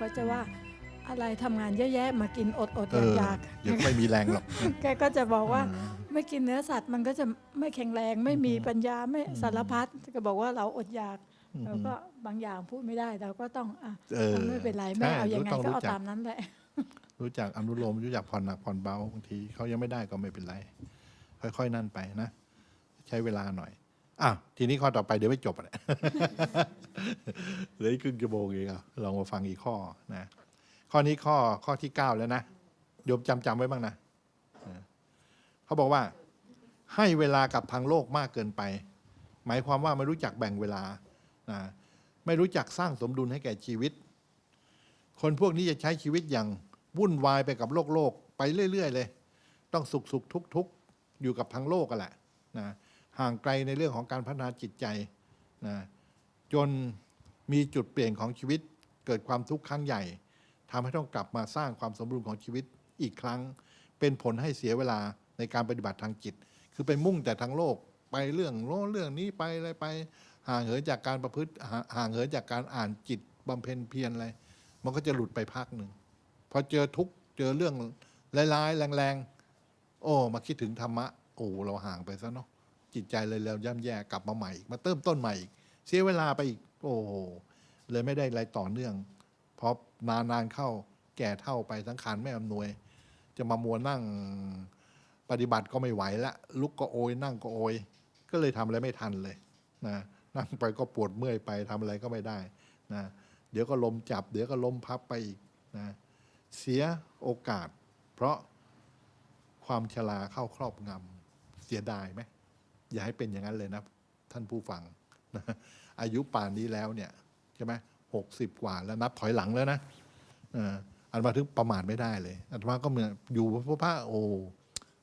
ก็จะว่าอะไรทำงานเยอะแยะมากินอดอดเออยากออยากเดี๋ยวก็ไม่มีแรงหรอก แกก็จะบอกว่าอืมไม่กินเนื้อสัตว์มันก็จะไม่แข็งแรงไม่มีปัญญาไม่อืมสารพัดก็บอกว่าเราอดอยากอืมเราก็บางอย่างพูดไม่ได้เราก็ต้องอะเออไม่เป็นไรแม่ใช่เอายังไงต้ก็รู้เอาจัตามนั้นแหละ รู้จักอนุโลมรู้จักผ่อนหนักผ่อนเบาบางทีเขายังไม่ได้ก็ไม่เป็นไร ค่อยๆนั่นไปนะ ใช้เวลาหน่อย อะทีนี้ข้อต่อไปเดี๋ยวไม่จบอะเนี่ยเหลืออีกครึ่งชั่วโมงเองอะลองมาฟังอีกข้อนะ ข้อนี้ข้อข้อที่เก้าแล้วนะโยมจำจำไว้บ้างนะเขาบอกว่า ให้เวลากับทางโลกมากเกินไป หมายความว่าไม่รู้จักแบ่งเวลานะไม่รู้จักสร้างสมดุลให้แก่ชีวิต คนพวกนี้จะใช้ชีวิตอย่างวุ่นวายไปกับโลกโลกไปเรื่อย ๆ เลย ต้องสุขสุขทุกทุกอยู่กับทางโลกกันแหละนะ ห่างไกลในเรื่องของการพัฒนาจิตใจนะจนมีจุดเปลี่ยนของชีวิตเกิดความทุกข์ครั้งใหญ่ทำให้ต้องกลับมาสร้างความสมดุลของชีวิตอีกครั้ง เป็นผลให้เสียเวลาในการปฏิบัติทางจิต คือไปมุ่งแต่ทางโลกไปเรื่องโน้เรื่องนี้ไปอะไรไป ห่างเหินจากการประพฤติห่างเหินจากการอ่านจิตบำเพ็ญเพียรอะไรมันก็จะหลุดไปพักหนึ่งพอเจอทุกเจอเรื่องร้ายๆแรงๆโอ้ มาคิดถึงธรรมะโอ้เราห่างไปซะเนาะ จิตใจเลยเราย่ำแย่กลับมาใหม่อีกมาเติมต้นใหม่อีกเสียเวลาไปอีกโอ้โหเลยไม่ได้อะไรต่อเนื่องเพราะนานๆเข้าแก่เท่าไปสังขารไม่อำนวย จะมามัวนั่งปฏิบัติก็ไม่ไหวละลุกก็โอยนั่งก็โอย ก็เลยทำอะไรไม่ทันเลยนะนั่งไปก็ปวดเมื่อยไปทำอะไรก็ไม่ได้นะเดี๋ยวก็ลมจับ เดี๋ยวก็ลมพับไปอีกนะเสียโอกาส เพราะความชราเข้าครอบงำเสียดายไหม อย่าให้เป็นอย่างนั้นเลยนะ ท่านผู้ฟังนะอายุป่านนี้แล้วเนี่ยใช่ไหมหกสิบกว่าแล้วนับถอยหลังแล้วนะอันมาถึงประมาทไม่ได้เลยอันมาก็เหมือนอยู่พระพระโอ้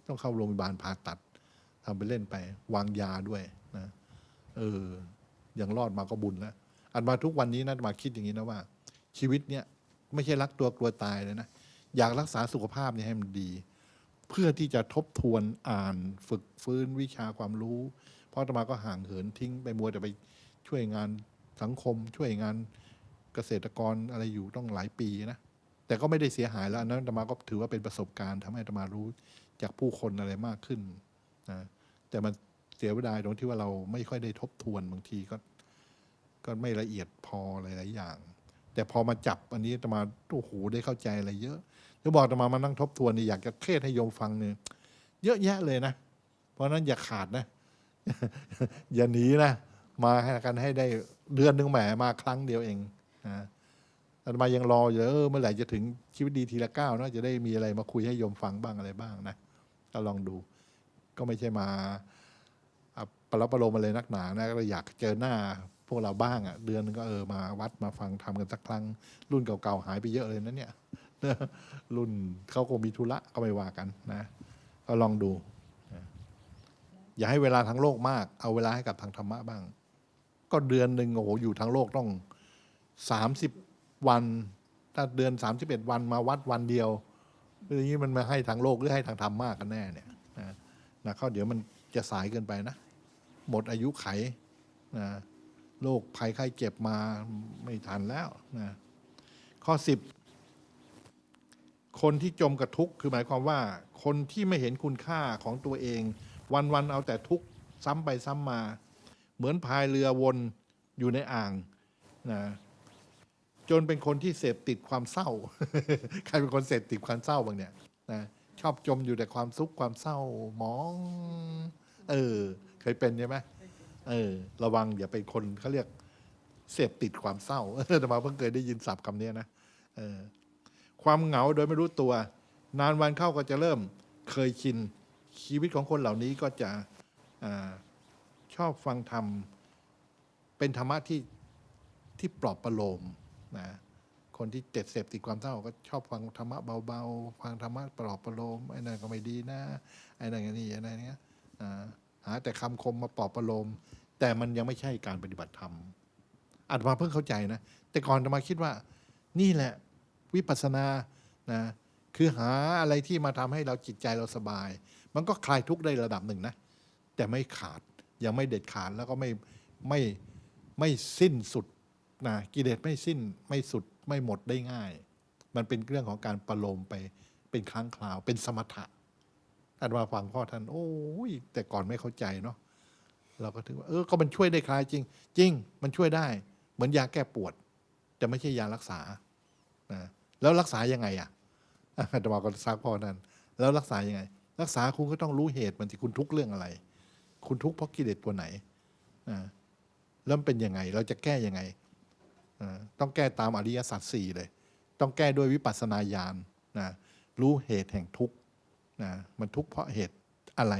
ต้องเข้าโรงพยาบาลผ่าตัดทำไปเล่นไป วางยาด้วยนะเออยังรอดมาก็บุญแล้วอันมาทุกวันนี้นะมาคิดอย่างนี้นะว่า ชีวิตเนี่ยไม่ใช่รักตัวกลัวตายเลยนะ อยากรักษาสุขภาพเนี่ยให้มันดี เพื่อที่จะทบทวนอ่านฝึกฟื้นวิชาความรู้ เพราะอาตมาก็ห่างเหินทิ้งไปมัวแต่ไปช่วยงานสังคม ช่วยงานเกษตรกรอะไรอยู่ต้องหลายปีนะแต่ก็ไม่ได้เสียหายแล้วอันนั้นอาตมาก็ถือว่าเป็นประสบการณ์ทำให้อาตมารู้จากผู้คนอะไรมากขึ้นนะแต่มันเสียเวลาตรงที่ว่าเราไม่ค่อยได้ทบทวนบางทีก็ ก็ไม่ละเอียดพอหลายๆอย่าง แต่พอมาจับอันนี้ตมาโอ้โหได้เข้าใจอะไรเยอะจะบอกตมามานั่งทบทวนนี่อยากจะเทศให้โยมฟังเนี่ยเยอะแยะเลยนะ เพราะนั้นอย่าขาดนะ อย่าหนีนะ มาให้กันให้ได้เดือนหนึ่งแหมมาครั้งเดียวเองนะอาตมายังรออยู่เออเมื่อไหร่จะถึงชีวิตดีทีละก้าวเนอะจะได้มีอะไรมาคุยให้โยมฟังบ้างอะไรบ้างนะก็ลองดู ก็ไม่ใช่มาปรับประโลมอะไรนักหนานะก็อยากเจอหน้า พวกเราบ้างอะ เดือนนึงก็เออมาวัดมาฟังทำกันสักครั้ง รุ่นเก่าๆหายไปเยอะเลยนะเนี่ยรุ่นเขาคงมีธุระก็ไม่ว่ากันนะ ก็ลองดู อย่าให้เวลาทางโลกมาก เอาเวลาให้กับทางธรรมะบ้าง ก็เดือนหนึ่งโอ้โหอยู่ทางโลกต้องสามสิบวัน ถ้าเดือนสามสิบเอ็ดวันมาวัดวันเดียวอย่างนี้มันมาให้ทางโลกหรือให้ทางธรรมมากกันแน่เนี่ยนะนะเขาเดี๋ยวมันจะสายเกินไปนะ หมดอายุไขนะ โรคภัยไข้เจ็บมาไม่ทันแล้วนะข้อสิบคนที่จมกับทุกข์คือหมายความว่า คนที่ไม่เห็นคุณค่าของตัวเอง วันๆเอาแต่ทุกข์ซ้ำไปซ้ำมา เหมือนพายเรือวนอยู่ในอ่างนะจนเป็นคนที่เสพติดความเศร้า ใครเป็นคนเสพติดความเศร้าบ้างเนี่ยนะชอบจมอยู่แต่ความทุกข์ความเศร้ามอง เออ เคยเป็นใช่ไหม เออ ระวังอย่าเป็นคนเขาเรียกเสพติดความเศร้าแต่มาเพิ่งเคยได้ยินศัพท์คำนี้นะเออความเหงาโดยไม่รู้ตัว นานวันเข้าก็จะเริ่มเคยชินชีวิตของคนเหล่านี้ก็จะอชอบฟังธรรม เป็นธรรมะที่ที่ปลอบประโลมนะคนที่เจ็ดเสพติดความเศร้าก็ชอบฟังธรรมะเบาๆ ฟังธรรมะปลอบประโลมไอ้นั่นก็ไม่ดีนะไอ้นั่นก็นี่ไอ้นั่นเนี้ยอ่าหาแต่คำคมมาปลอบประโลม แต่มันยังไม่ใช่การปฏิบัติธรรมอาตมาเพิ่งเข้าใจนะ แต่ก่อนอาตมาคิดว่า นี่แหละวิปัสสนานะคือหาอะไรที่มาทำให้เราจิตใจเราสบาย มันก็คลายทุกข์ได้ระดับหนึ่งนะ แต่ไม่ขาดยังไม่เด็ดขาดแล้วก็ไม่ไม่ไม่สิ้นสุดนะกิเลสไม่สิ้นไม่สุดไม่หมดได้ง่าย มันเป็นเรื่องของการประโลมไปเป็นครั้งคราว เป็นสมถะอาตมาฟังพ่อท่าน โอ้ยแต่ก่อนไม่เข้าใจเนาะ เราก็ถือว่าเออก็มันช่วยได้คลายจริง จริง มันช่วยได้ เหมือนยาแก้ปวด แต่ไม่ใช่ยารักษานะแล้วรักษายังไงอะอาตมาก็ซักพ่อท่านแล้วรักษายังไง รักษาคุณก็ต้องรู้เหตุมันที่คุณทุกข์เรื่องอะไร คุณทุกข์เพราะกิเลสตัวไหนอ่าแล้วมันเป็นยังไง เราจะแก้ยังไงอ่าต้องแก้ตามอริยสัจสี่เลย ต้องแก้ด้วยวิปัสสนาญาณนะรู้เหตุแห่งทุกข์นะมันทุกข์เพราะเหตุอะไร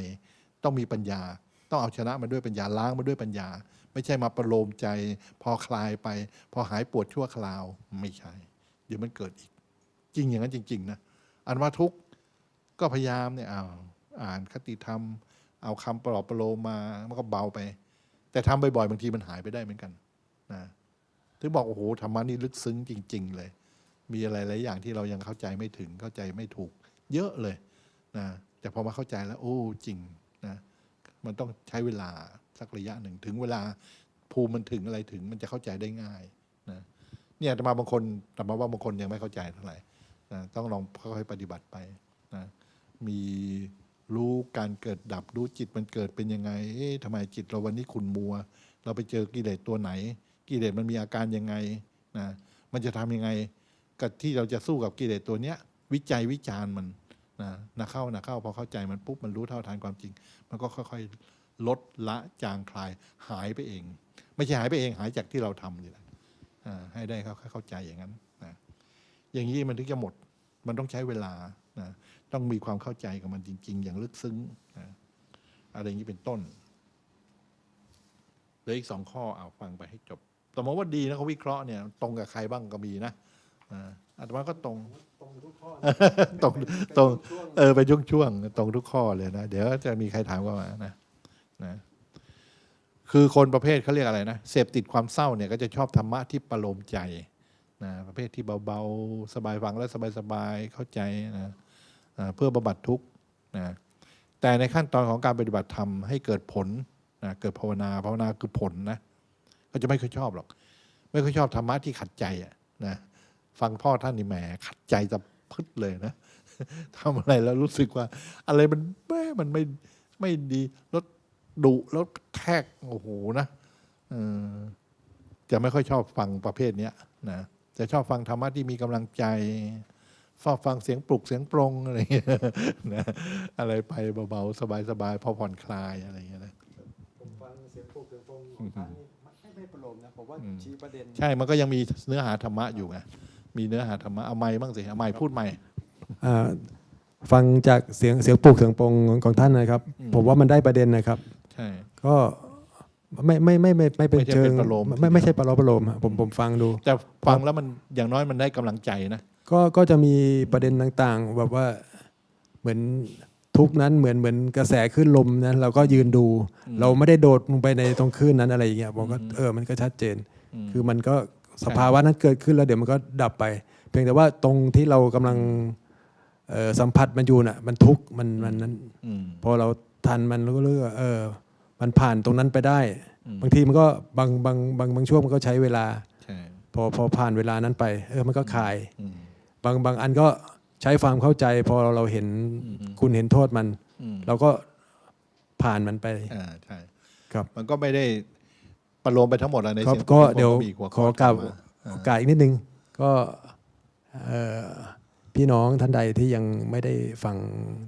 ต้องมีปัญญา ต้องเอาชนะมันด้วยปัญญาล้างมันด้วยปัญญา ไม่ใช่มาประโลมใจ พอคลายไป พอหายปวดชั่วคราวไม่ใช่ เดี๋ยวมันเกิดอีก จริงอย่างนั้นจริง ๆ นะ อันว่าทุกข์ก็พยายามเนี่ยเอาอ่านคติธรรม เอาคำปลอบประโลมมามันก็เบาไป แต่ทำบ่อยๆบางทีมันหายไปได้เหมือนกันนะถึงบอกโอ้โหธรรมะนี่ลึกซึ้งจริง ๆ เลย มีอะไรหลายอย่างที่เรายังเข้าใจไม่ถึงเข้าใจไม่ถูก เยอะเลยนะแต่พอมาเข้าใจแล้ว โอ้จริงนะ มันต้องใช้เวลาสักระยะหนึ่งถึงเวลาภูมิมันถึงอะไรถึง มันจะเข้าใจได้ง่ายนะเนี่ยแต่มาบางคนแต่มาว่าบางคนยังไม่เข้าใจเท่าไหร่นะต้องลองค่อยๆปฏิบัติไปนะมีรู้การเกิดดับรู้จิตมันเกิดเป็นยังไง เอ๊ะทำไมจิตเราวันนี้ขุนมัว เราไปเจอกิเลสตัวไหน กิเลสมันมีอาการยังไงนะมันจะทำยังไงกับที่เราจะสู้กับกิเลสตัวเนี้ย วิจัยวิจารณ์มัน นะนะเข้านะเข้าพอเข้าใจมันปุ๊บมันรู้เท่าทันความจริง มันก็ค่อยๆ ลดละจางคลายหายไปเอง ไม่ใช่หายไปเองหายจากที่เราทำนี่แหละให้ได้เขาเข้าใจอย่างนั้นนะอย่างนี้มันถึงจะหมดมันต้องใช้เวลานะต้องมีความเข้าใจกับมันจริง ๆ อย่างลึกซึ้งนะอะไรอย่างนี้เป็นต้นเหลืออีกสองข้อเอาฟังไปให้จบแต่มองว่าดีนะเขาวิเคราะห์เนี่ยตรงกับใครบ้างก็มีนะ อ่าอาตมาก็ตรง ตรงทุกข้อตรงตรงเออไปช่วงช่วงๆตรงทุกข้อเลยนะ เดี๋ยวจะมีใครถามว่ามานะนะ คือคนประเภทเขาเรียกอะไรนะเสพติดความเศร้าเนี่ยก็จะชอบธรรมะที่ประโลมใจนะประเภทที่เบาๆ สบายฟังแล้วสบายๆ เข้าใจนะอ่าเพื่อบำบัดทุกข์นะแต่ในขั้นตอนของการปฏิบัติธรรมให้เกิดผลนะเกิดภาวนาภาวนาคือผลนะก็จะไม่ค่อยชอบหรอก ไม่ค่อยชอบธรรมะที่ขัดใจอะนะ ฟังพ่อท่านนี่แหมขัดใจจะพึดเลยนะทำอะไรแล้วรู้สึกว่า อะไรมันแม่มันไม่ไม่ดีแล้วดุแล้วแทกโอ้โหนะเออจะไม่ค่อยชอบฟังประเภทเนี้ยนะจะชอบฟังธรรมะที่มีกำลังใจชอบฟังเสียงปลุกเสียงปรงอะไรอย่างเงี้ยนะอะไรไปเบาๆสบายๆพอผ่อนคลายอะไรอย่างเงี้ยนะผมฟังเสียงปลุกเสียงปงของท่านนี่ไม่ไม่ประโลมนะผมว่าอืมชี้ประเด็น ใช่มันก็ยังมีเนื้อหาธรรมะอยู่ไง มีเนื้อหาธรรมะเอาไม้บ้างสิเอาไม้พูดใหม่อ่าฟังจากเสียงเสียงปลุกเสียงปงของของท่านนะครับอืมผมว่ามันได้ประเด็นนะครับ ใช่ ก็ไม่ไม่ไม่ไม่ไม่เป็นไม่ใช่เชิเป็งนประโลมไม่ไม่ใช่ประโลมประโลมฮะผมผมฟังดู แต่ฟังแล้วมันอย่างน้อยมันได้กำลังใจนะก็ก็จะมีประเด็นต่างๆ แบบว่าเหมือนทุกข์นั้นเหมือนเหมือนกระแสขึ้นลมนั้นเราก็ยืนดูอืมเราไม่ได้โดดลงไปในตรงคลื่นนั้นอะไรอย่างเงี้ยผมก็อืมเออมันก็ชัดเจนมคือมันก็ สภาวะนั้นเกิดขึ้นแล้วเดี๋ยวมันก็ดับไป เพียงแต่ว่าตรงที่เรากำลังเอ่อสัมผัสมันอยู่น่ะ มันทุกข์มันมันนั้นอืมพอเราทันมันเราก็เลือกเออ มันผ่านตรงนั้นไปได้อืมบางทีมันก็บางบางบางบางช่วงมันก็ใช้เวลาใช่พอพอผ่านเวลานั้นไป เออมันก็คลายอืมบางบางอันก็ใช้ความเข้าใจ พอเราเห็นอืมคุณเห็นโทษมันอืมเราก็ผ่านมันไปอ่าใช่ครับ มันก็ไม่ได้ ประโลมไปทั้งหมดอะในครับเสียงก็ของเดี๋ยวมีหัวขอกล่าวธรรมะโอกาสอีกนิดนึง ก็เอ่อพี่น้องท่านใดที่ยังไม่ได้ฟัง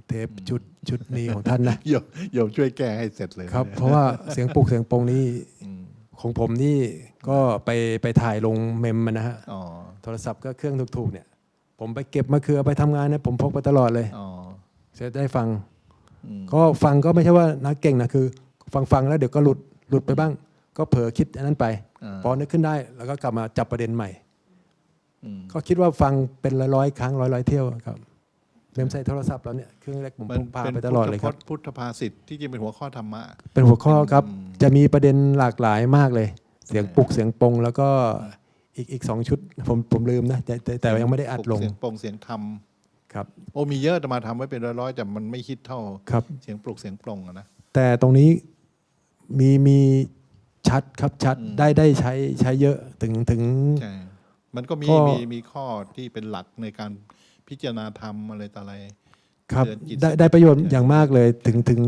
เทปชุดชุดนี้ของท่านนะ โยมโยมช่วยแก้ให้เสร็จเลยครับ เพราะว่าเสียงปลุกเสียงปงนี่อืมของผมนี่ก็ไปไปถ่ายลงเมมมันนะฮะ อ๋อโทรศัพท์ก็เครื่องถูกๆเนี่ย ผมไปเก็บมาคือเอาไปทำงานเนี่ยผมพกไปตลอดเลยอ๋อจะได้ฟังอืมก็ฟังก็ไม่ใช่ว่านักเก่งนะคือ ฟังฟังแล้วเดี๋ยวก็หลุดหลุดไปบ้าง ก็เผลอคิดอันนั้นไปาพอนึกขึ้นได้แล้วก็กลับมาจับประเด็นใหม่อืมก็คิดว่าฟังเป็นร้อยๆครั้งร้อยๆเที่ยวครับเมมใส่โทรศัพท์แล้วเนี่ยเครื่องแรกผมมันพกพาเป็นไปตลอดเลยครับพุทธพุทธภาษิตที่จริงเป็นหัวข้อธรรมะเป็นหัวข้อครับอืมจะมีประเด็นหลากหลายมากเลย เสียงใช่ปลุกเสียงปงแล้วก็อีกอีกสองชุดผมผมลืมนะแต่แต่แต่ยังไม่ได้อัดลงเสียงปรงเสียงธรรมครับโอ้มีเยอะแต่มาทำไว้เป็นร้อยๆแต่มันไม่ฮิตเท่าครับเสียงปลุกเสียงปรงอะนะแต่ตรงนี้มีมี ชัดครับชัดอืมได้ได้ใช้ใช้เยอะถึงถึงใช่มันก็มีก็มีมีข้อที่เป็นหลักในการพิจารณาธรรมอะไรต่ออะไรครับเตือนจิตได้สำนึกได้ประโยชน์ใช่อย่างมากเลย ถึงถึง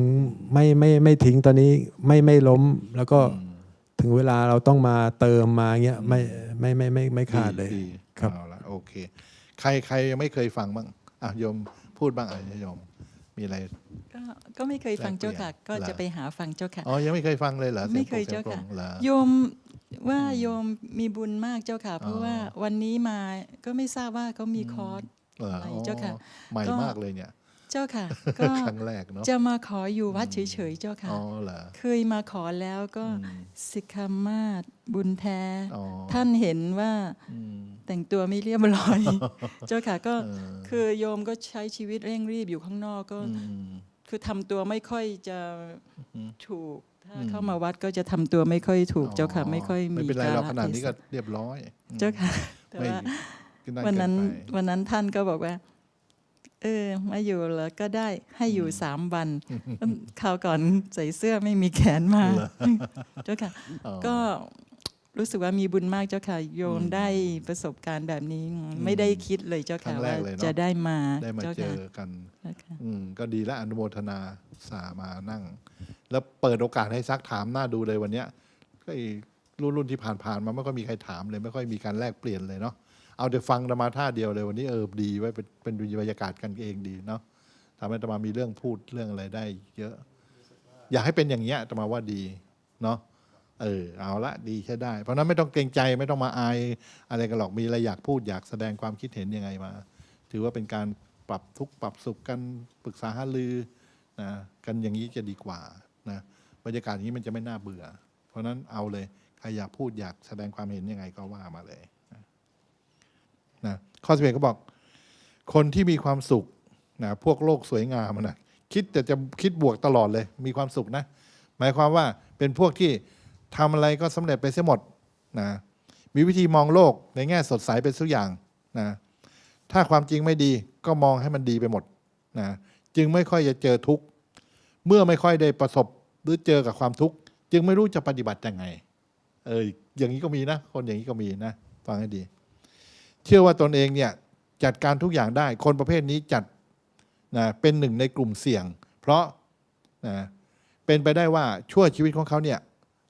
ไม่ไม่ไม่ทิ้งตอนนี้ไม่ไม่ล้มแล้วก็อืมถึงเวลาเราต้องมาเติมมาเงี้ยไม่ไม่ไม่ไม่ไม่ขาดเลยดีครับเอาละโอเค ใครใครยังไม่เคยฟังบ้างอะโยมพูดบ้างอะโยม มีอะไร ก็ก็ไม่เคยฟังเจ้าค่ะแลกเปลี่ก็ยนเหรอจะไปหาฟังเจ้าค่ะอ๋อยังไม่เคยฟังเลยเหรอไม่เคยสีเจ้างโปร่ค่ะงเหรอโยมว่าโยมมีบุญมากเจ้าค่ะ เพราะอ๋อว่าวันนี้มาก็ไม่ทราบว่าเขามีคอร์สเหรออะไรเจ้าค่ะอ๋อใหม่ก็มากเลยเนี่ยเจ้าค่ะก็ครั้งแรกเนาะจะมาขออยู่วัดเฉยๆเจ้าค่ะอ๋อเหรอเคยมาขอแล้วก็อืมสิกขามาศบุญแท้อ๋อท่านเห็นว่าอืม แต่งตัวไม่เรียบร้อย เจ้าค่ะก็เออคือโยมก็ใช้ชีวิตเร่งรีบอยู่ข้างนอกก็อืมคือทำตัวไม่ค่อยจะอืมถูกถ้าอืมเข้ามาวัดก็จะทำตัวไม่ค่อยถูกเจ้าค่ะ ไม่ค่อยมีไม่เป็นไรเรากขนาดนี้ก็เทศะเรียบร้อยอืมเจ้าค่ะแต่ไม่ว่าก็าวันนั้นเกิไปวันนั้นท่านก็บอกว่าเออมาอยู่แล้วก็ได้ให้อยู่สามวันคราวก่อนใส่เสื้อไม่มีแขนมาเจ้าค่ะอ๋อก็ รู้สึกว่ามีบุญมากเจ้าค่ะ โยมอืมได้ประสบการณ์แบบนี้ไม่ได้คิดเลยเจ้าครั้ค่ะงแรว่ากเลยเนอะจะได้มาได้มาเจ้าเจค่ะอกันเจ้าค่ะอืมก็ดีแล้วอนุโมทนาสามานั่ง แล้วเปิดโอกาสให้ซักถามหน้าดูเลยวันเนี้ยก็ไอ้รุ่นรุ่นที่ผ่านๆมาไม่ค่อยมีใครถามเลยไม่ค่อยมีการแลกเปลี่ยนเลยเนาะเอาแต่ฟังธรรมาท่าเดียวเลยวันนี้เออดีไว้เป็นเป็นบรรยากาศกันเองดีเนาะทำให้ธรรมามีเรื่องพูดเรื่องอะไรได้ เยอะ อยากให้เป็นอย่างเงี้ยธรรมาว่าดีเนาะ เออเอาละดีใช้ได้ เพราะนั้นไม่ต้องเกรงใจไม่ต้องมาอายอะไรกันหรอกมีอะไรอยากพูดอยากแสดงความคิดเห็นยังไงมา ถือว่าเป็นการปรับทุกข์ปรับสุขกันปรึกษาหารือนะกันอย่างนี้จะดีกว่านะบรรยากาศอย่างนี้มันจะไม่น่าเบื่อ เพราะนั้นเอาเลยใครอยากพูดอยากแสดงความเห็นยังไงก็ว่ามาเลยนะข้อสิบเอ็ดก็บอก คนที่มีความสุขนะพวกโลกสวยงามนะคิดแต่จะคิดบวกตลอดเลย มีความสุขนะ หมายความว่าเป็นพวกที่ ทำอะไรก็สำเร็จไปเสียหมดนะมีวิธีมองโลกในแง่สดใสเป็นทุกอย่างนะถ้าความจริงไม่ดีก็มองให้มันดีไปหมดนะจึงไม่ค่อยจะเจอทุกข์เมื่อไม่ค่อยได้ประสบหรือเจอกับความทุกข์จึงไม่รู้จะปฏิบัติยังไงเอออย่างนี้ก็มีนะ คนอย่างนี้ก็มีนะฟังให้ดี เชื่อว่าตนเองเนี่ยจัดการทุกอย่างได้ คนประเภทนี้จัดนะเป็นหนึ่งในกลุ่มเสี่ยง เพราะนะเป็นไปได้ว่าชั่วชีวิตของเขาเนี่ย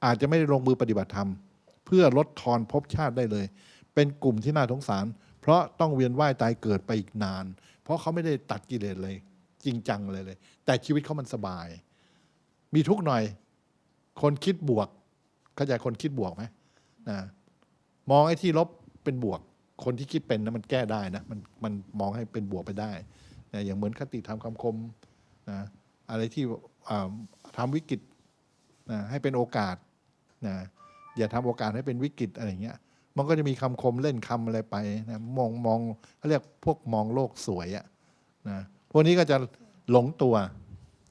อาจจะไม่ได้ลงมือปฏิบัติธรรม เพื่อลดทอนภพชาติได้เลย เป็นกลุ่มที่น่าสงสาร เพราะต้องเวียนว่ายตายเกิดไปอีกนาน เพราะเขาไม่ได้ตัดกิเลสเลย จริงจังเลยเลย แต่ชีวิตเขามันสบาย มีทุกข์หน่อย คนคิดบวกเข้าใจคนคิดบวกไหมนะมองไอ้ที่ลบเป็นบวก คนที่คิดเป็นนะมันแก้ได้นะมันมันมองให้เป็นบวกไปได้นะอย่างเหมือนคติธรรมคำคมนะอะไรที่อ่าทำวิกฤตนะให้เป็นโอกาส นะอย่าทำโอกาสให้เป็นวิกฤตอะไรเงี้ยมันก็จะมีคำคมเล่นคำอะไรไปนะมองมองเขาเรียกพวกมองโลกสวยอะนะพวกนี้ก็จะหลงตัว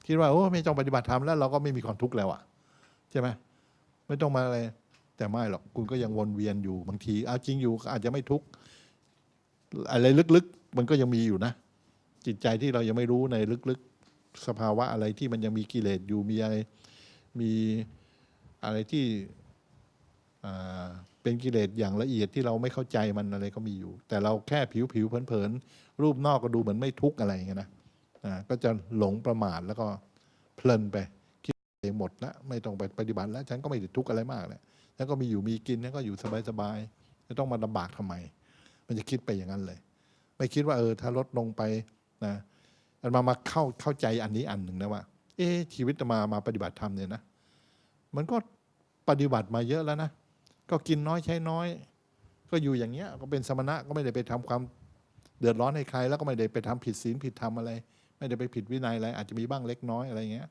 คิดว่าโอ้ไม่ต้องปฏิบัติธรรมแล้ว เราก็ไม่มีความทุกข์แล้วอะใช่ไหมไม่ต้องมาอะไรแต่ไม่หรอกคุณก็ยังวนเวียนอยู่บางทีเอาจริงอยู่อาจจะไม่ทุกข์อะไรลึกๆ มันก็ยังมีอยู่นะ จิตใจที่เรายังไม่รู้ในลึกๆ สภาวะอะไรที่มันยังมีกิเลสอยู่มีอะไรมี อะไรที่เป็นกิเลสอย่างละเอียดที่เราไม่เข้าใจมันอะไรก็มีอยู่ แต่เราแค่ผิวผิวๆเผินๆรูปนอกก็ดูเหมือนไม่ทุกข์อะไรอย่างเงี้ยนะก็จะหลงประมาทแล้วก็เพลินไปคิดเองหมดละไม่ต้องไปปฏิบัติแล้วฉันก็ไม่ได้ทุกข์อะไรมากเลยฉันก็มีอยู่มีกินฉันก็อยู่สบายๆจะต้องมาลำบากทำไม มันจะคิดไปอย่างนั้นเลย ไม่คิดว่าเออถ้าลดลงไปนะอันมามาเข้าเข้าใจอันนี้อันหนึ่งนะว่า เอ๊ชีวิตมามาปฏิบัติธรรมเนี่ยนะ มันก็ปฏิบัติมาเยอะแล้วนะ ก็กินน้อยใช้น้อย ก็อยู่อย่างเงี้ย ก็เป็นสมณะก็ไม่ได้ไปทำความเดือดร้อนให้ใคร แล้วก็ไม่ได้ไปทำผิดศีลผิดธรรมอะไร ไม่ได้ไปผิดวินัยอะไร อาจจะมีบ้างเล็กน้อยอะไรเงี้ย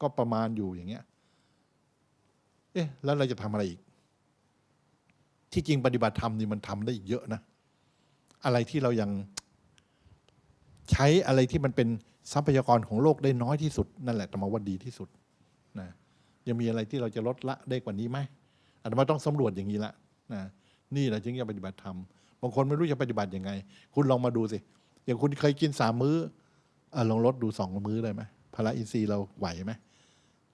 ก็ประมาณอยู่อย่างเงี้ย เอ๊ะ แล้วเราจะทำอะไรอีก ที่จริงปฏิบัติธรรมนี่มันทำได้อีกเยอะนะ อะไรที่เรายังใช้อะไรที่มันเป็นทรัพยากรของโลกได้น้อยที่สุด นั่นแหละแต่มาว่าดีที่สุดนะ ยังมีอะไรที่เราจะลดละได้กว่านี้ไหมอาตมาต้องสำรวจอย่างนี้ละนะนี่แหละจึงจะปฏิบัติธรรมบางคนไม่รู้จะปฏิบัติยังไง คุณลองมาดูสิ อย่างคุณเคยกินสามมื้อออลองลดดูสองมื้อได้ไหมพละอินทรีย์เราไหวไหม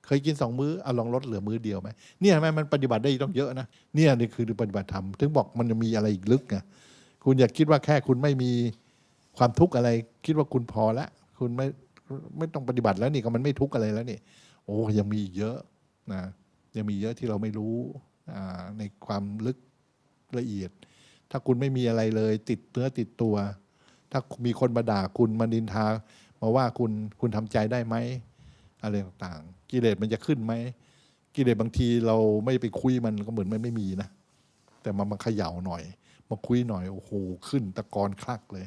เคยกินสองมื้อเอาลองลดเหลือมื้อเดียวไหมเนี่ยเห็นไหมมันปฏิบัติได้ต้องเยอะนะเนี่ยนี่คือปฏิบัติธรรมถึงบอกมันจะมีอะไรอีกลึกไงคุณอย่าคิดว่าแค่คุณไม่มีความทุกข์อะไร คิดว่าคุณพอละคุณไม่ไม่ต้องปฏิบัติแล้วนี่ก็มันไม่ทุกข์อะไรแล้วนี่ โอ้ยังมีอีกเยอะ นะยังมีเยอะที่เราไม่รู้ในความลึกละเอียด ถ้าคุณไม่มีอะไรเลย ติดเนื้อติดตัว ถ้ามีคนมาด่าคุณมานินทา มาว่าคุณคุณทำใจได้ไหมอะไรต่างๆ กิเลสมันจะขึ้นไหมกิเลสบางทีเราไม่ไปคุยมันก็เหมือนมันไม่มีนะ แต่มามาเขย่าหน่อย มาคุยหน่อยโอ้โหขึ้นตะกอนคลักเลย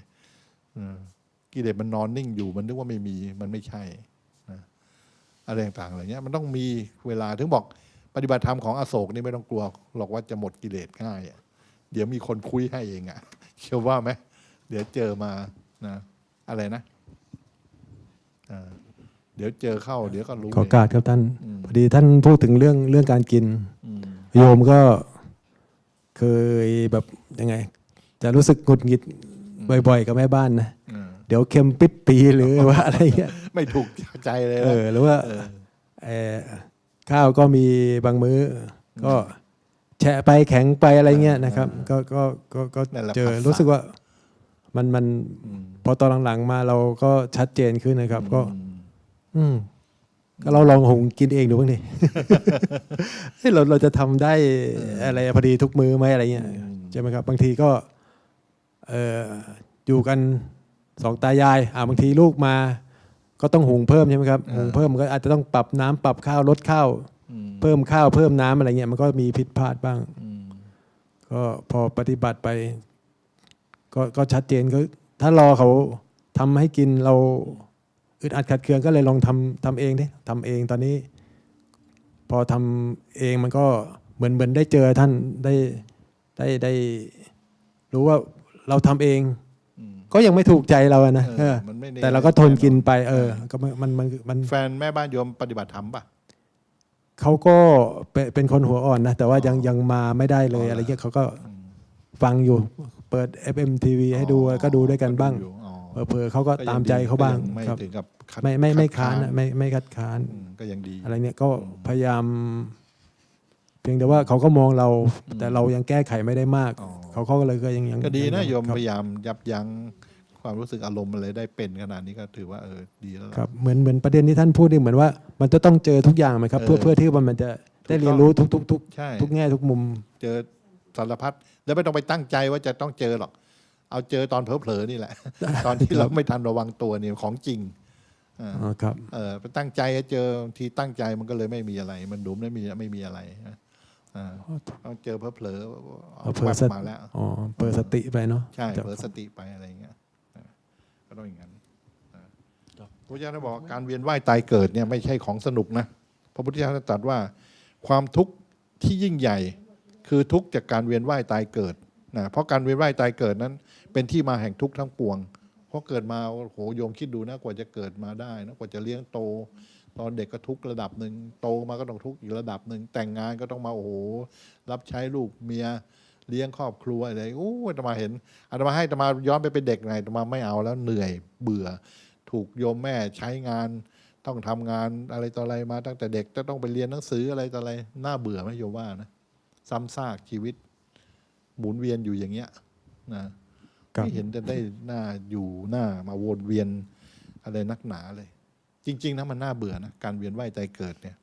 กิเลสมันนอนนิ่งอยู่มันนึกว่าไม่มีมันไม่ใช่ อะไรต่างๆอะไรเงี้ยมันต้องมีเวลาถึงบอกปฏิบัติธรรมของอโศกนี่ไม่ต้องกลัวหรอกว่าจะหมดกิเลสง่ายอะเดี๋ยวมีคนคุยให้เองอะเชื่อว่าไหมเดี๋ยวเจอมานะอะไรนะอ่าเดี๋ยวเจอเข้า เดี๋ยวก็รู้ขอเองกราบครับท่านอืมพอดีท่านพูดถึงเรื่องเรื่องการกินอืมโยมก็เคยแบบยังไง จะรู้สึกหงุดหงิดบ่อย ๆ กับแม่บ้านนะอ่าเดี๋ยวเค็มปิดปีหรือว่าอะไรเงี้ย ไม่ถูกใจเลยเอนะอหรือว่าเออเอ่อข้าวก็มีบางมื้ออก็แฉะไปแข็งไปอะไรเงี้ยนะครับ ก็ก็ก็ก็นั่นแหละเจอภาษารู้สึกว่ามันมันอืมพอตอนหลังๆมาเราก็ชัดเจนขึ้นนะครับ ก็ อืมอืมก็เราลองหุงกินเองดูบ้างดิเฮ้ยเราเราจะทำได้อะไรพอดีทุกมื้อไหมอะไรเงี้ยใช่ไหมครับ บางทีก็ เอออยู่กันสองตายาย อ่าบางทีลูกมา ก็ต้องหุงเพิ่มใช่ไหมครับหุงเพิ่มมันก็อาจจะต้องปรับน้ำปรับข้าวลดข้าวอืมเพิ่มข้าวเพิ่มน้ำอะไรเงี้ยมันก็มีผิดพลาดบ้างอืมก็พอปฏิบัติไป ก็ก็ชัดเจนก็ถ้ารอเขาทำให้กินเราอึดอัดขัดเคืองก็เลยลองทำทำเองดิทำเองตอนนี้ พอทำเองมันก็เหมือนเหมือนได้เจอท่านได้ได้ได้รู้ว่าเราทำเองอืม ก็ยังไม่ถูกใจเราอะนะเออเออมันไม่ได้ แต่เราก็ทนกินไป เออ ก็มันมันมันมันแฟนแม่บ้านโยมปฏิบัติธรรมป่ะ เขาก็เป็นเป็นคนหัวอ่อนนะ แต่ว่ายังยังมาไม่ได้เลยอ๋อออะไรเงี้ยเขาก็อืมฟังอยู่ เปิด FM TV ให้ดูก็ดูด้วยกันบ้างดูอยู่อ๋อเผลอๆเขาก็ยังตามใจเขาบ้างก็ยังไม่ครับ ถึงกับขัดไม่ไม่ไม่ขัดค้านอะไม่ไม่คัดค้าน อืมก็ยังดี อะไรเนี่ยก็พยายาม เพียงแต่ว่าเขาก็มองเราอืมแต่เรายังแก้ไขไม่ได้มาก อ๋อ เขาก็เลยก็ยังยังก็ดีนะงโยมครับพยายามยับยั้งความรู้สึกอารมณ์อะไรได้เป็นขนาดนี้ก็ถือว่าเออดีแล้วล่ะครับเหมือนเหมือนประเด็นที่ท่านพูดนี่เหมือนว่า มันจะต้องเจอทุกอย่างไหมครับ เพื่อเออเพื่อที่ว่ามันจะได้ถูกต้องเรียนรู้ทุกทุกทุกใช่ทุกแง่ทุกมุม เจอสารพัดแล้วไม่ต้องไปตั้งใจว่าจะต้องเจอหรอก เอาเจอตอนเผลอๆนี่แหละ ตอนที่เราไม่ทันระวังตัวนี่ของจริงอ่าอ๋อครับเออไปตั้งใจให้เจอทีตั้งใจมันก็เลยไม่มีอะไร มันดูไม่มีไม่มีอะไรนะอ่า ต้องเจอเผลอเผลอๆเอาเผลอแวบสติมาแล้วอ๋อเปิดสติไปเนาะใช่ครับเผลอสติไปอะไรอย่างเงี้ยอ่าก็ต้องอย่างนั้นอ่าพระพุทธเจ้าได้บอกว่าการเวียนว่ายตายเกิดเนี่ยไม่ใช่ของสนุกนะพระพุทธเจ้าตรัสว่าความทุกข์ที่ยิ่งใหญ่คือทุกข์จากการเวียนว่ายตายเกิดนะเพราะการเวียนว่ายตายเกิดนั้น เป็นที่มาแห่งทุกข์ทั้งปวงเพราะเกิดมาโอ้โหโยมคิดดูนะกว่าจะเกิดมาได้นะกว่าจะเลี้ยงโต ตอนเด็กก็ทุกข์ระดับหนึ่งโตมาก็ต้องทุกข์อีกระดับหนึ่งแต่งงานก็ต้องมาโอ้โหรับใช้ลูกเมียเลี้ยงครอบครัวอะไรโอ้ยอาตมาเห็นอาตมาให้อาตมาย้อนไปเป็นเด็กไงอาตมาไม่เอาแล้วเหนื่อยเบื่อ ถูกโยมแม่ใช้งาน ต้องทำงานอะไรต่ออะไรมา ตั้งแต่เด็กจะต้องไปเรียนหนังสืออะไรต่ออะไรน่าเบื่อไหมโยมว่านะซ้ำซากชีวิต หมุนเวียนอยู่อย่างเงี้ยนะครับไม่เห็นจะได้หน้าอยู่หน้ามาวนเวียนอะไรนักหนาเลย จริงๆนะมันน่าเบื่อนะการเวียนว่ายใจเกิดเนี่ย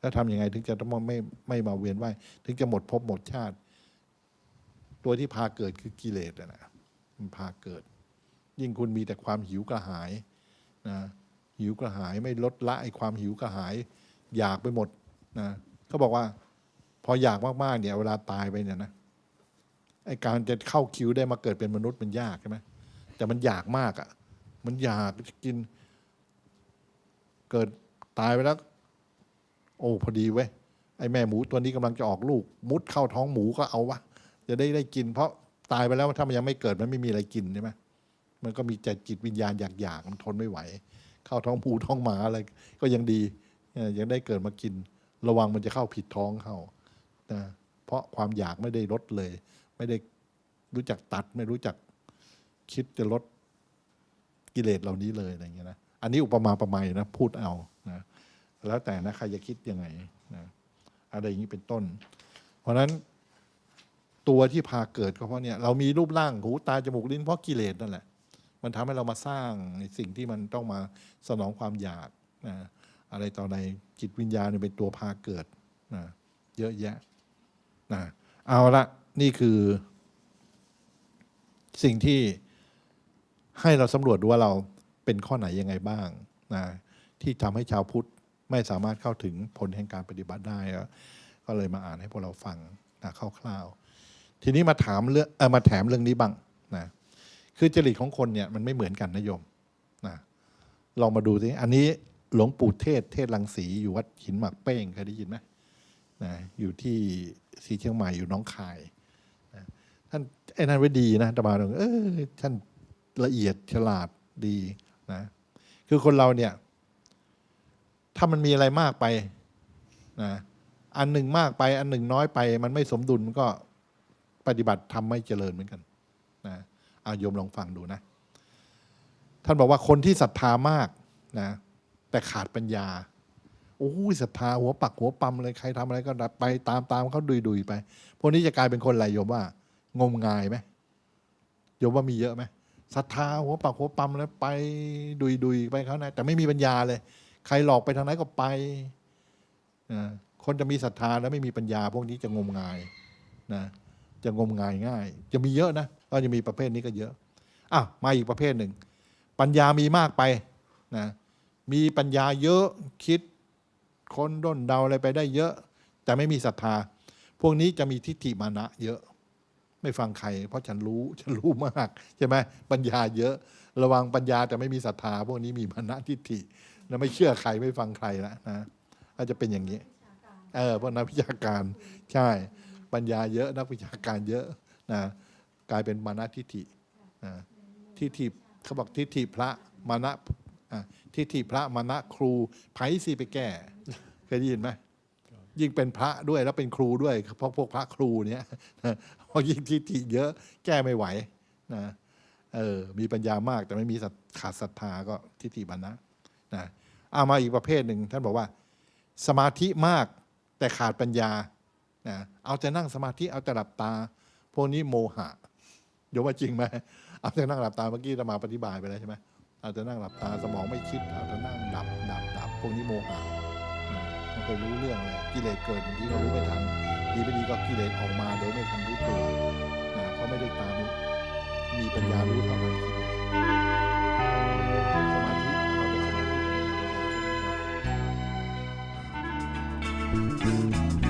แล้วทำยังไงถึงจะต้องไม่ไม่มาเวียนว่ายถึงจะหมดภพหมดชาติ ตัวที่พาเกิดคือกิเลสอะนะมันพาเกิด ยิ่งคุณมีแต่ความหิวกระหายนะหิวกระหายไม่ลดละไอ้ความหิวกระหาย อยากไปหมดนะเขาบอกว่า พออยากมากๆเนี่ย เวลาตายไปเนี่ยนะไอ้การจะเข้าคิวได้มาเกิดเป็นมนุษย์มันยากใช่ไหมแต่มันอยากมากอะ่ะ มันอยากกิน เกิดตายไปแล้ว โอ้พอดีเว้ยไอ้แม่หมูตัวนี้กำลังจะออกลูก มุดเข้าท้องหมูก็เอาวะจะได้ได้กิน เพราะตายไปแล้วถ้ามันยังไม่เกิดมันไม่มีอะไรกินใช่ไหมมันก็มีแต่จิตวิญญาณอยากๆมันทนไม่ไหว เข้าท้องหมูท้องหมาอะไรก็ยังดียังได้เกิดมากิน ระวังมันจะเข้าผิดท้องเข้านะเพราะความอยากไม่ได้ลดเลย ไม่ได้รู้จักตัดไม่รู้จักคิดจะลดกิเลสเหล่านี้เลยอะไรอย่างเงี้ยนะ อันนี้อุปมาประไมยนะพูดเอานะแล้วแต่นะใครจะคิดยังไงนะอะไรอย่างนี้เป็นต้น เพราะนั้นตัวที่พาเกิดก็เพราะเนี่ยเรามีรูปร่างหูตาจมูกลิ้นเพราะกิเลสนั่นแหละ มันทำให้เรามาสร้างสิ่งที่มันต้องมาสนองความอยากนะอะไรต่ออะไรจิตวิญญาณเนี่ยเป็นตัวพาเกิดนะเยอะแยะนะเอาละนี่คือสิ่งที่ให้เราสำรวจดูว่าเรา เป็นข้อไหนยังไงบ้างนะที่ทำให้ชาวพุทธไม่สามารถเข้าถึงผลแห่งการปฏิบัติได้ ก็เลยมาอ่านให้พวกเราฟังนะคร่าวๆทีนี้มาถามเรื่องเออมาแถมเรื่องนี้บ้างนะคือจริตของคนเนี่ยมันไม่เหมือนกันนะโยมนะลองมาดูสิอันนี้หลวงปู่เทศเทศลังสีอยู่วัดหินหมักเป้งเคยได้ยินไหมนะอยู่ที่สีเชียงใหม่อยู่น้องคายนะท่านไอ้นั่นไว้ดีนะตมาเออท่านละเอียดฉลาดดี นะคือคนเราเนี่ย ถ้ามันมีอะไรมากไปนะอันหนึ่งมากไป อันหนึ่งน้อยไป มันไม่สมดุลมันก็ปฏิบัติทำไม่เจริญเหมือนกันนะอาโยมลองฟังดูนะ ท่านบอกว่าคนที่ศรัทธามากนะแต่ขาดปัญญาโอ้ยศรัทธาหัวปักหัวปั๊มเลยใครทำอะไรก็ไปตามตามเขาดุยดุยๆไป พวกนี้จะกลายเป็นคนอะไรโยมว่า งมงายไหมโยมว่ามีเยอะไหม ศรัทธาหัวปักหัวปั๊มแล้วไปดุยดุยไปเขานะแต่ไม่มีปัญญาเลย ใครหลอกไปทางไหนก็ไปคนจะมีศรัทธาแล้วไม่มีปัญญา พวกนี้จะงมงายนะจะงมงายง่าย จะมีเยอะนะก็จะมีประเภทนี้ก็เยอะอะมาอีกประเภทหนึ่ง ปัญญามีมากไปนะมีปัญญาเยอะคิดค้นด้นเดาอะไรไปได้เยอะ แต่ไม่มีศรัทธา พวกนี้จะมีทิฏฐิมานะเยอะ ไม่ฟังใคร เพราะฉันรู้ฉันรู้มากใช่ไหมปัญญาเยอะ ระวังปัญญาแต่ไม่มีศรัทธาพวกนี้มีมานะทิฏฐิแล้วไม่เชื่อใครไม่ฟังใครละนะอาจจะเป็นอย่างนี้เออพวกนักวิชาการใช่ปัญญาเยอะนักวิชาการเยอะนะกลายเป็นมานะทิฏฐิทิฏฐิเขาบอกทิฏฐิพระมานะอะทิฏฐิพระมานะครูไผ่สิไปแก้เคยได้ยินไหม ยิ่งเป็นพระด้วยแล้วเป็นครูด้วยเพราะพวกพระครูเนี่ยเพรายิ่งทิฏฐิเยอะแก้ไม่ไหวนะเออมีปัญญามากแต่ไม่มีขาดศรัทธาก็ทิฏฐิมานะนะเอามาอีกประเภทหนึ่งท่านบอกว่า สมาธิมากแต่ขาดปัญญานะเอาแต่นั่งสมาธิเอาแต่หลับตา พวกนี้โมหะโยมว่าจริงไหมเอาแต่นั่งหลับตาเมื่อกี้เรามาปฏิบัติไปแล้วใช่ไหมเอาแต่นั่งหลับตาสมองไม่คิดเอาแต่นั่งดับดับดับพวกนี้โมหะ เคยรู้เรื่องเลยกิเลสเกิดบางทีก็รู้ไม่ทันดีไม่ดีก็กิเลสออกมาโดยไม่ทันรู้ตัวนะเพราะไม่ได้ตามมีปัญญารู้เท่าทันกิเลสสมาธิเอาแต่สมาธิ